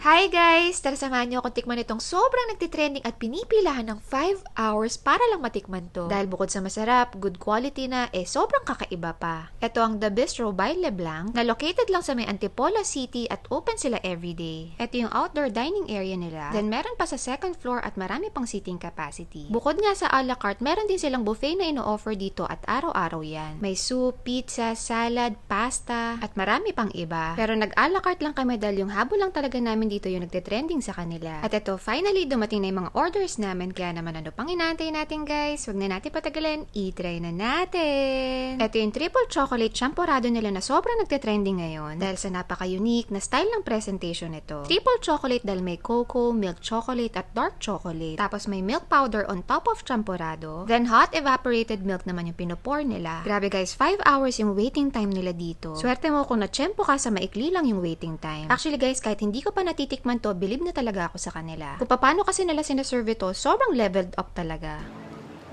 Hi guys! Tara samahan niyo ako tikman itong sobrang nagtitrending at pinipilahan ng 5 hours para lang matikman to. Dahil bukod sa masarap, good quality na, eh sobrang kakaiba pa. Ito ang The Bistro by Leblanc na located lang sa may Antipolo City at open sila everyday. Ito yung outdoor dining area nila. Then meron pa sa second floor at marami pang seating capacity. Bukod nga sa a la carte, meron din silang buffet na ino-offer dito at araw-araw yan. May soup, pizza, salad, pasta, at marami pang iba. Pero nag-a la carte lang kami dahil yung habol lang talaga namin dito yung nagte-trending sa kanila. At ito, finally, dumating na yung mga orders namin. Kaya naman ano pang inaantay natin guys? Huwag na natin patagalin. I-try na natin! Ito yung triple chocolate champorado nila na sobrang nagte-trending ngayon. Dahil sa napaka-unique na style ng presentation nito. Triple chocolate dahil may cocoa, milk chocolate, at dark chocolate. Tapos may milk powder on top of champorado. Then hot evaporated milk naman yung pinupor nila. Grabe guys, 5 hours yung waiting time nila dito. Swerte mo kung na-tsempo ka sa maikli lang yung waiting time. Actually guys, kahit hindi ko pa natitikman to, believe na talaga ako sa kanila. Kung paano kasi nila sinaserve ito, sobrang leveled up talaga.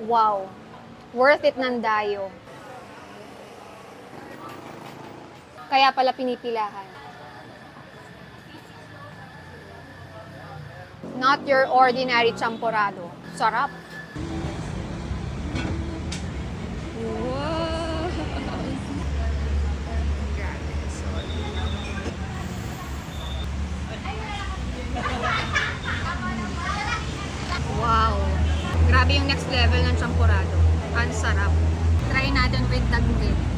Wow. Worth it ng dayo. Kaya pala pinipilahan. Not your ordinary champorado. Sarap. Wow. Grabe yung next level ng champurado. Ang sarap. Try natin with danggit.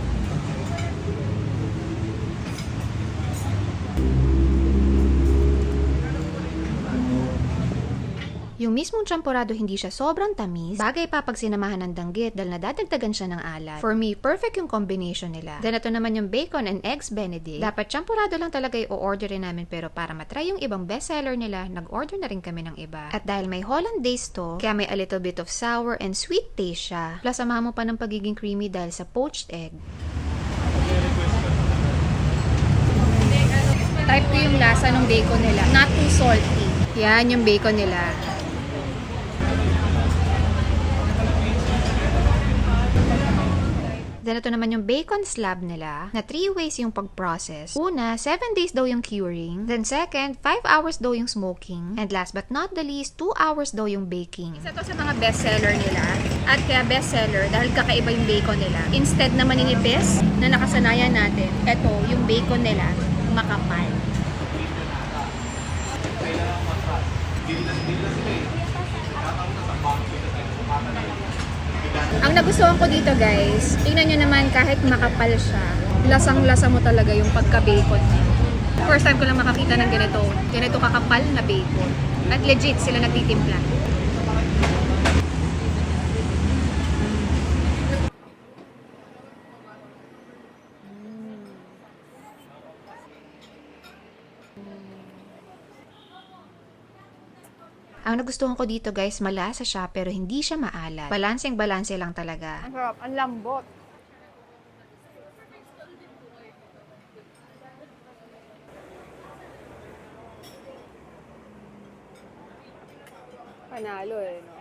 Yung mismong champorado hindi siya sobrang tamis, bagay pa pag sinamahan ng danggit dahil nadadagdagan siya ng alat. For me, perfect yung combination nila. Then ito naman yung bacon and eggs benedict. Dapat champorado lang talaga i-orderin namin pero para matry yung ibang bestseller nila, nag-order na rin kami ng iba. At dahil may hollandaise to, kaya may a little bit of sour and sweet taste siya. Plus samahan mo pa ng pagiging creamy dahil sa poached egg. Type ko yung lasa ng bacon nila. Not too salty. Yan yung bacon nila. Then ito naman yung bacon slab nila na 3 ways yung pag-process. Una, 7 days daw yung curing. Then second, 5 hours daw yung smoking. And last but not the least, 2 hours daw yung baking. Isa to sa mga bestseller nila. At kaya bestseller dahil kakaiba yung bacon nila. Instead na maninipis na nakasanayan natin, eto yung bacon nila makapal. Ang nagustuhan ko dito guys, tingnan nyo naman kahit makapal siya, lasang-lasa mo talaga yung pagka-bacon niya. First time ko lang makakita ng ganito, ganito kakapal na bacon. At legit sila nagtitimpla. Ang nagustuhan ko dito guys, malasa siya pero hindi siya maalat. Balanseng-balanse lang talaga. Ang sarap, ang lambot. Panalo eh, no?